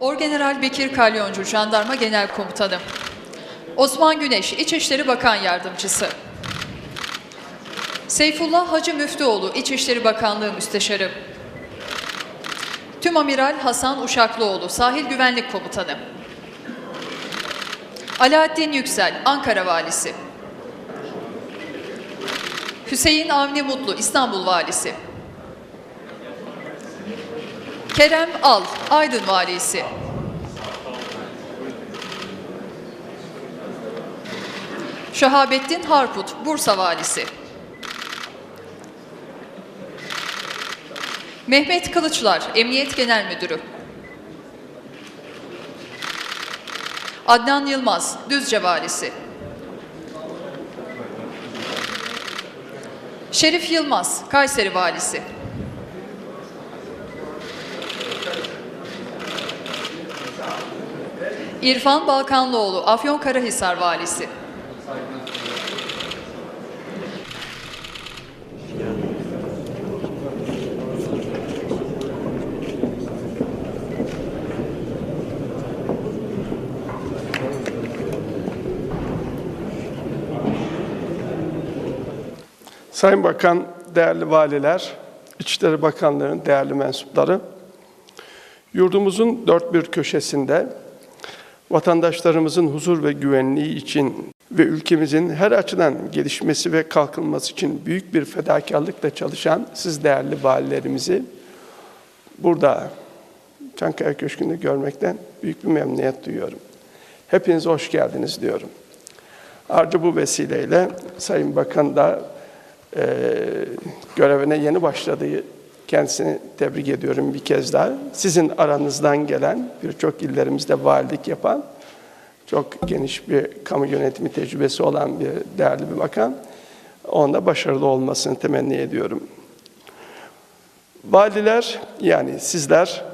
Orgeneral Bekir Kalyoncu, Jandarma Genel Komutanı. Osman Güneş, İçişleri Bakan Yardımcısı. Seyfullah Hacı Müftüoğlu, İçişleri Bakanlığı Müsteşarı. Tüm Amiral Hasan Uşaklıoğlu, Sahil Güvenlik Komutanı. Alaaddin Yüksel, Ankara Valisi. Hüseyin Avni Mutlu, İstanbul Valisi. Kerem Al, Aydın Valisi. Şahabettin Harput, Bursa Valisi. Mehmet Kılıçlar, Emniyet Genel Müdürü. Adnan Yılmaz, Düzce Valisi. Şerif Yılmaz, Kayseri Valisi. İrfan Balkanlıoğlu, Afyonkarahisar Valisi. Sayın Bakan, değerli valiler, İçişleri Bakanlığı'nın değerli mensupları, yurdumuzun dört bir köşesinde vatandaşlarımızın huzur ve güvenliği için ve ülkemizin her açıdan gelişmesi ve kalkınması için büyük bir fedakarlıkla çalışan siz değerli valilerimizi burada Çankaya Köşkü'nde görmekten büyük bir memnuniyet duyuyorum. Hepiniz hoş geldiniz diyorum. Ayrıca bu vesileyle Sayın Bakan da e, görevine yeni başladığı kendisini tebrik ediyorum bir kez daha. Sizin aranızdan gelen birçok illerimizde valilik yapan çok geniş bir kamu yönetimi tecrübesi olan bir değerli bir bakan. Onda başarılı olmasını temenni ediyorum. Valiler yani sizler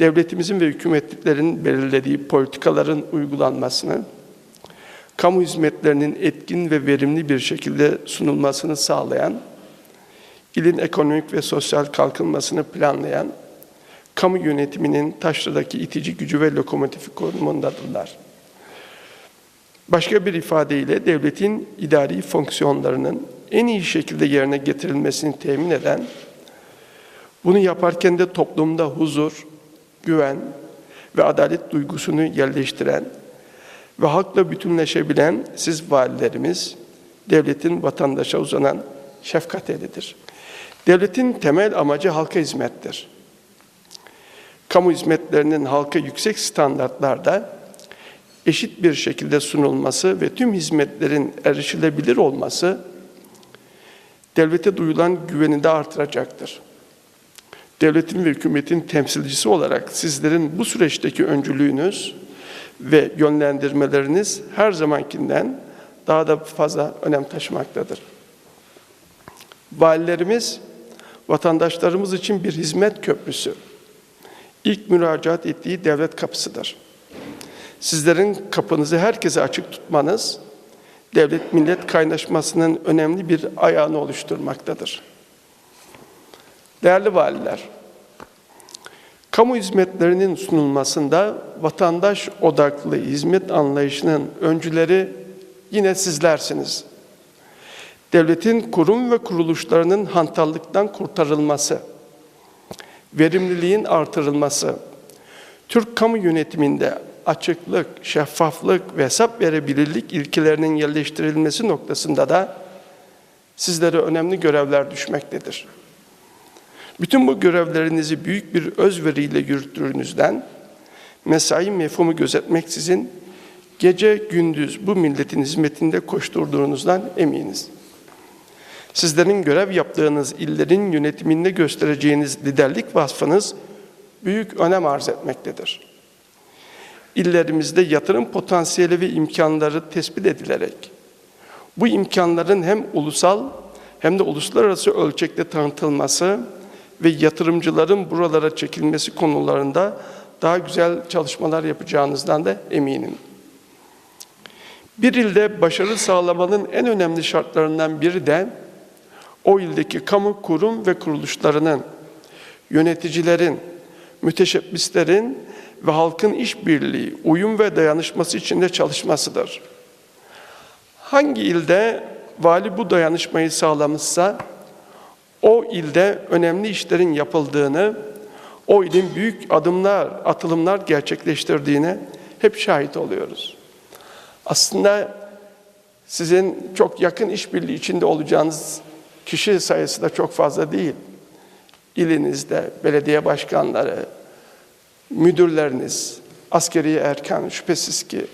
devletimizin ve hükümetlerin belirlediği politikaların uygulanmasını, kamu hizmetlerinin etkin ve verimli bir şekilde sunulmasını sağlayan, ilin ekonomik ve sosyal kalkınmasını planlayan, kamu yönetiminin taşradaki itici gücü ve lokomotifi konumundadırlar. Başka bir ifadeyle devletin idari fonksiyonlarının en iyi şekilde yerine getirilmesini temin eden, bunu yaparken de toplumda huzur, güven ve adalet duygusunu yerleştiren ve halkla bütünleşebilen siz valilerimiz, devletin vatandaşa uzanan şefkat elidir. Devletin temel amacı halka hizmettir. Kamu hizmetlerinin halka yüksek standartlarda eşit bir şekilde sunulması ve tüm hizmetlerin erişilebilir olması devlete duyulan güveni de artıracaktır. Devletin ve hükümetin temsilcisi olarak sizlerin bu süreçteki öncülüğünüz ve yönlendirmeleriniz her zamankinden daha da fazla önem taşımaktadır. Valilerimiz vatandaşlarımız için bir hizmet köprüsü. İlk müracaat ettiği devlet kapısıdır. Sizlerin kapınızı herkese açık tutmanız, devlet millet kaynaşmasının önemli bir ayağını oluşturmaktadır. Değerli valiler, kamu hizmetlerinin sunulmasında vatandaş odaklı hizmet anlayışının öncüleri yine sizlersiniz. Devletin kurum ve kuruluşlarının hantallıktan kurtarılması, verimliliğin artırılması, Türk kamu yönetiminde açıklık, şeffaflık ve hesap verebilirlik ilkelerinin yerleştirilmesi noktasında da sizlere önemli görevler düşmektedir. Bütün bu görevlerinizi büyük bir özveriyle yürüttüğünüzden, mesai mefhumu gözetmeksizin gece gündüz bu milletin hizmetinde koşturduğunuzdan eminiz. Sizlerin görev yaptığınız illerin yönetiminde göstereceğiniz liderlik vasfınız büyük önem arz etmektedir. İllerimizde yatırım potansiyeli ve imkanları tespit edilerek, bu imkanların hem ulusal hem de uluslararası ölçekte tanıtılması ve yatırımcıların buralara çekilmesi konularında daha güzel çalışmalar yapacağınızdan da eminim. Bir ilde başarı sağlamanın en önemli şartlarından biri de o ildeki kamu kurum ve kuruluşlarının, yöneticilerin, müteşebbislerin ve halkın işbirliği, uyum ve dayanışması içinde çalışmasıdır. Hangi ilde vali bu dayanışmayı sağlamışsa o ilde önemli işlerin yapıldığını, o ilin büyük adımlar, atılımlar gerçekleştirdiğine hep şahit oluyoruz. Aslında sizin çok yakın işbirliği içinde olacağınız kişi sayısı da çok fazla değil. İlinizde belediye başkanları, müdürleriniz, askeri erkan şüphesiz ki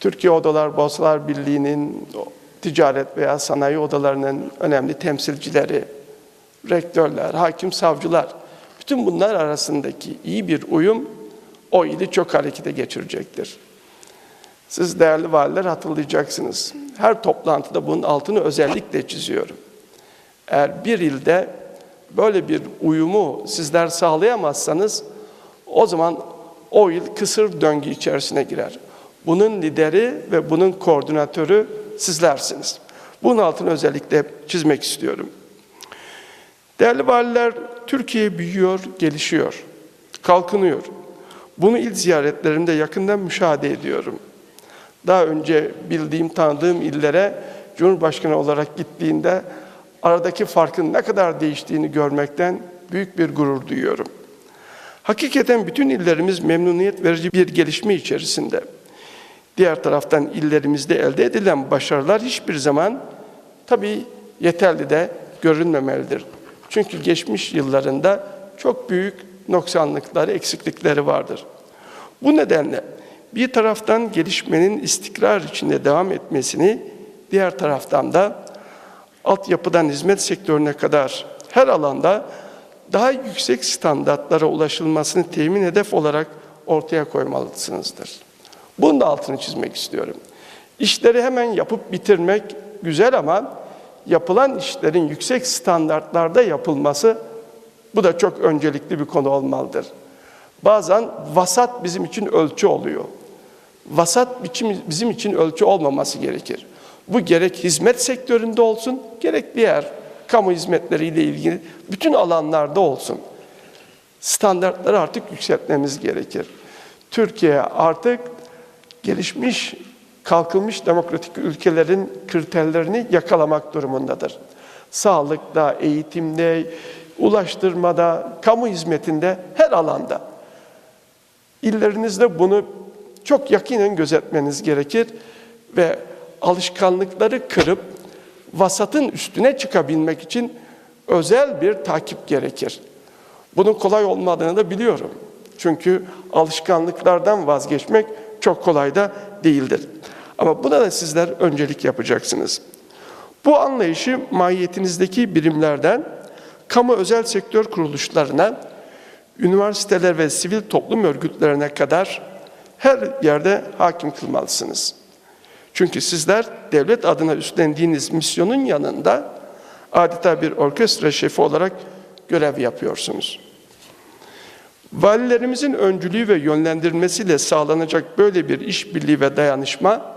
Türkiye Odalar Borsalar Birliği'nin ticaret veya sanayi odalarının önemli temsilcileri, rektörler, hakim savcılar, bütün bunlar arasındaki iyi bir uyum o ili çok harekete geçirecektir. Siz değerli valiler hatırlayacaksınız. Her toplantıda bunun altını özellikle çiziyorum. Eğer bir ilde böyle bir uyumu sizler sağlayamazsanız o zaman o il kısır döngü içerisine girer. Bunun lideri ve bunun koordinatörü sizlersiniz. Bunun altını özellikle çizmek istiyorum. Değerli valiler, Türkiye büyüyor, gelişiyor, kalkınıyor. Bunu il ziyaretlerimde yakından müşahede ediyorum. Daha önce bildiğim, tanıdığım illere Cumhurbaşkanı olarak gittiğinde aradaki farkın ne kadar değiştiğini görmekten büyük bir gurur duyuyorum. Hakikaten bütün illerimiz memnuniyet verici bir gelişme içerisinde. Diğer taraftan illerimizde elde edilen başarılar hiçbir zaman tabii yeterli de görünmemelidir. Çünkü geçmiş yıllarında çok büyük noksanlıkları, eksiklikleri vardır. Bu nedenle bir taraftan gelişmenin istikrar içinde devam etmesini, diğer taraftan da altyapıdan hizmet sektörüne kadar her alanda daha yüksek standartlara ulaşılmasını temin hedef olarak ortaya koymalısınızdır. Bunun da altını çizmek istiyorum. İşleri hemen yapıp bitirmek güzel ama yapılan işlerin yüksek standartlarda yapılması bu da çok öncelikli bir konu olmalıdır. Bazen vasat bizim için ölçü oluyor. Vasat bizim için ölçü olmaması gerekir. Bu gerek hizmet sektöründe olsun, gerek diğer kamu hizmetleriyle ilgili bütün alanlarda olsun. Standartları artık yükseltmemiz gerekir. Türkiye artık gelişmiş, kalkınmış demokratik ülkelerin kriterlerini yakalamak durumundadır. Sağlıkta, eğitimde, ulaştırmada, kamu hizmetinde her alanda. İllerinizde bunu çok yakinen gözetmeniz gerekir ve alışkanlıkları kırıp vasatın üstüne çıkabilmek için özel bir takip gerekir. Bunun kolay olmadığını da biliyorum. Çünkü alışkanlıklardan vazgeçmek çok kolay da değildir. Ama buna da sizler öncelik yapacaksınız. Bu anlayışı mahiyetinizdeki birimlerden kamu özel sektör kuruluşlarına, üniversiteler ve sivil toplum örgütlerine kadar her yerde hakim kılmalısınız. Çünkü sizler devlet adına üstlendiğiniz misyonun yanında adeta bir orkestra şefi olarak görev yapıyorsunuz. Valilerimizin öncülüğü ve yönlendirmesiyle sağlanacak böyle bir işbirliği ve dayanışma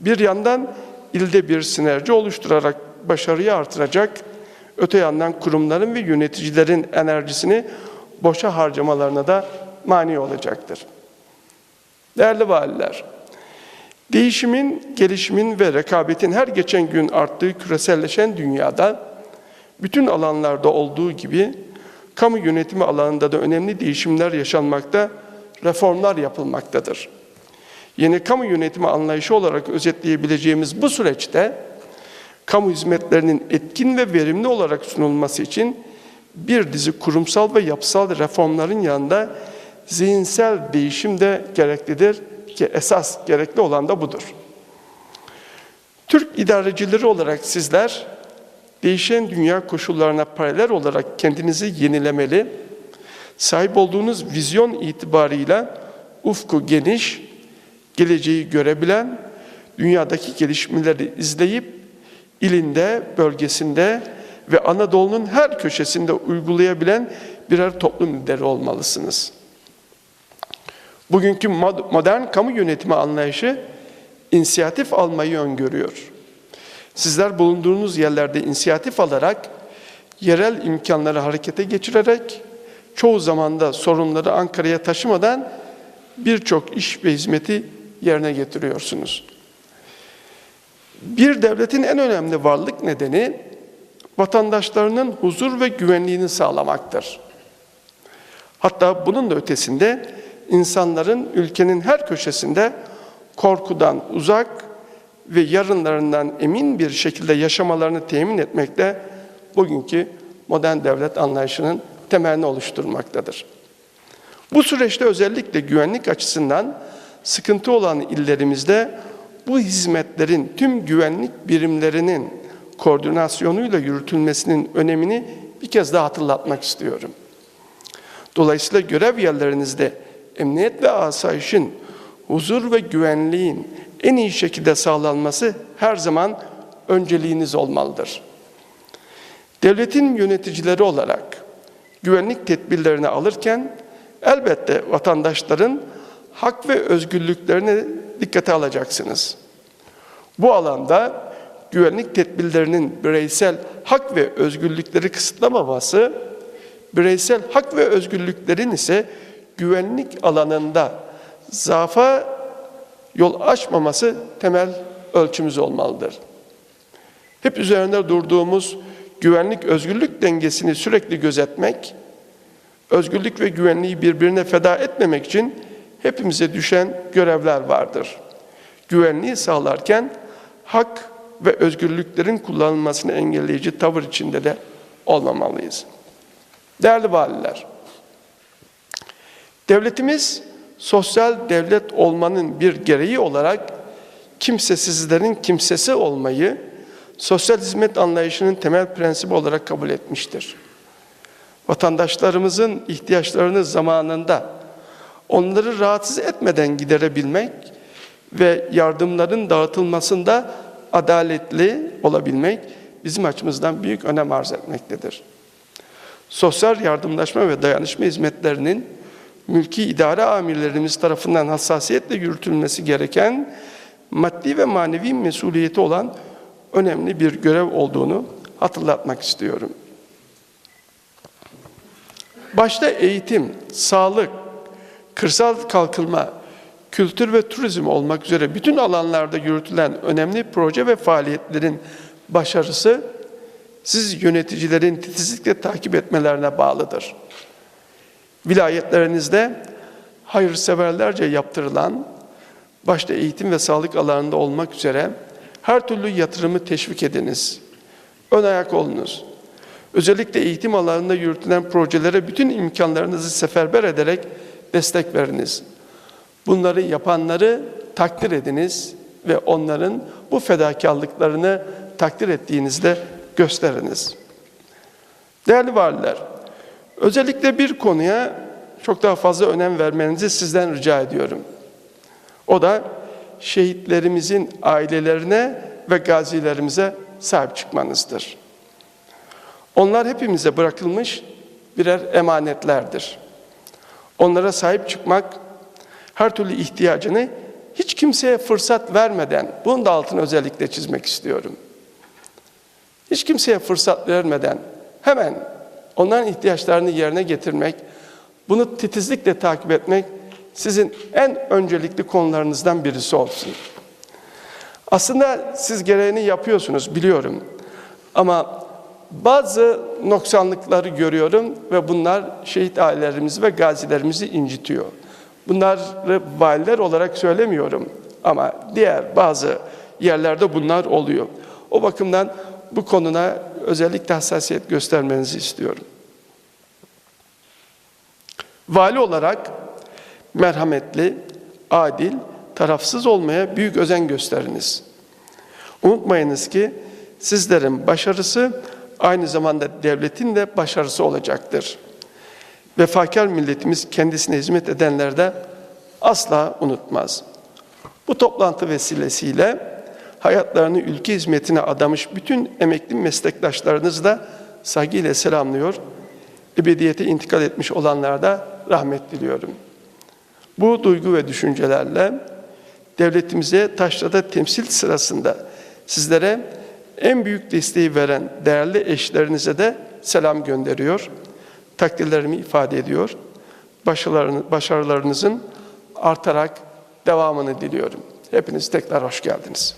bir yandan ilde bir sinerji oluşturarak başarıyı artıracak, öte yandan kurumların ve yöneticilerin enerjisini boşa harcamalarına da mani olacaktır. Değerli valiler, değişimin, gelişimin ve rekabetin her geçen gün arttığı küreselleşen dünyada bütün alanlarda olduğu gibi kamu yönetimi alanında da önemli değişimler yaşanmakta, reformlar yapılmaktadır. Yeni kamu yönetimi anlayışı olarak özetleyebileceğimiz bu süreçte kamu hizmetlerinin etkin ve verimli olarak sunulması için bir dizi kurumsal ve yapısal reformların yanında zihinsel değişim de gereklidir ki esas gerekli olan da budur. Türk idarecileri olarak sizler değişen dünya koşullarına paralel olarak kendinizi yenilemeli, sahip olduğunuz vizyon itibarıyla ufku geniş, geleceği görebilen, dünyadaki gelişmeleri izleyip ilinde, bölgesinde ve Anadolu'nun her köşesinde uygulayabilen birer toplum lideri olmalısınız. Bugünkü modern kamu yönetimi anlayışı inisiyatif almayı öngörüyor. Sizler bulunduğunuz yerlerde inisiyatif alarak, yerel imkanları harekete geçirerek çoğu zamanda sorunları Ankara'ya taşımadan birçok iş ve hizmeti yerine getiriyorsunuz. Bir devletin en önemli varlık nedeni vatandaşlarının huzur ve güvenliğini sağlamaktır. Hatta bunun da ötesinde insanların ülkenin her köşesinde korkudan uzak ve yarınlarından emin bir şekilde yaşamalarını temin etmekte bugünkü modern devlet anlayışının temelini oluşturmaktadır. Bu süreçte özellikle güvenlik açısından sıkıntı olan illerimizde bu hizmetlerin tüm güvenlik birimlerinin koordinasyonuyla yürütülmesinin önemini bir kez daha hatırlatmak istiyorum. Dolayısıyla görev yerlerinizde emniyet ve asayişin, huzur ve güvenliğin en iyi şekilde sağlanması her zaman önceliğiniz olmalıdır. Devletin yöneticileri olarak güvenlik tedbirlerini alırken elbette vatandaşların hak ve özgürlüklerini dikkate alacaksınız. Bu alanda güvenlik tedbirlerinin bireysel hak ve özgürlükleri kısıtlamaması, bireysel hak ve özgürlüklerin ise güvenlik alanında zafa yol açmaması temel ölçümüz olmalıdır. Hep üzerinde durduğumuz güvenlik özgürlük dengesini sürekli gözetmek, özgürlük ve güvenliği birbirine feda etmemek için hepimize düşen görevler vardır. Güvenliği sağlarken hak ve özgürlüklerin kullanılmasını engelleyici tavır içinde de olmamalıyız. Değerli valiler, devletimiz sosyal devlet olmanın bir gereği olarak kimsesizlerin kimsesi olmayı sosyal hizmet anlayışının temel prensibi olarak kabul etmiştir. Vatandaşlarımızın ihtiyaçlarını zamanında onları rahatsız etmeden giderebilmek ve yardımların dağıtılmasında adaletli olabilmek bizim açımızdan büyük önem arz etmektedir. Sosyal yardımlaşma ve dayanışma hizmetlerinin mülki idare amirlerimiz tarafından hassasiyetle yürütülmesi gereken maddi ve manevi mesuliyeti olan önemli bir görev olduğunu hatırlatmak istiyorum. Başta eğitim, sağlık, kırsal kalkınma, kültür ve turizm olmak üzere bütün alanlarda yürütülen önemli proje ve faaliyetlerin başarısı siz yöneticilerin titizlikle takip etmelerine bağlıdır. Vilayetlerinizde hayırseverlerce yaptırılan, başta eğitim ve sağlık alanında olmak üzere her türlü yatırımı teşvik ediniz. Ön ayak olunuz. Özellikle eğitim alanında yürütülen projelere bütün imkanlarınızı seferber ederek destek veriniz. Bunları yapanları takdir ediniz ve onların bu fedakarlıklarını takdir ettiğinizde gösteriniz. Değerli valiler, özellikle bir konuya çok daha fazla önem vermenizi sizden rica ediyorum. O da şehitlerimizin ailelerine ve gazilerimize sahip çıkmanızdır. Onlar hepimize bırakılmış birer emanetlerdir. Onlara sahip çıkmak, her türlü ihtiyacını hiç kimseye fırsat vermeden, bunun da altını özellikle çizmek istiyorum. Hiç kimseye fırsat vermeden hemen onların ihtiyaçlarını yerine getirmek, bunu titizlikle takip etmek sizin en öncelikli konularınızdan birisi olsun. Aslında siz gereğini yapıyorsunuz biliyorum. Ama bazı noksanlıkları görüyorum ve bunlar şehit ailelerimizi ve gazilerimizi incitiyor. Bunları valiler olarak söylemiyorum ama diğer bazı yerlerde bunlar oluyor. O bakımdan bu konuna özellikle hassasiyet göstermenizi istiyorum. Vali olarak merhametli, adil, tarafsız olmaya büyük özen gösteriniz. Unutmayınız ki sizlerin başarısı aynı zamanda devletin de başarısı olacaktır. Vefakar milletimiz kendisine hizmet edenlerde asla unutmaz. Bu toplantı vesilesiyle hayatlarını ülke hizmetine adamış bütün emekli meslektaşlarınızı da saygıyla selamlıyor. Ebediyete intikal etmiş olanlara da rahmet diliyorum. Bu duygu ve düşüncelerle devletimize taşrada temsil sırasında sizlere en büyük desteği veren değerli eşlerinize de selam gönderiyor. takdirlerimi ifade ediyor. Başarılarını- Başarılarınızın artarak devamını diliyorum. Hepiniz tekrar hoş geldiniz.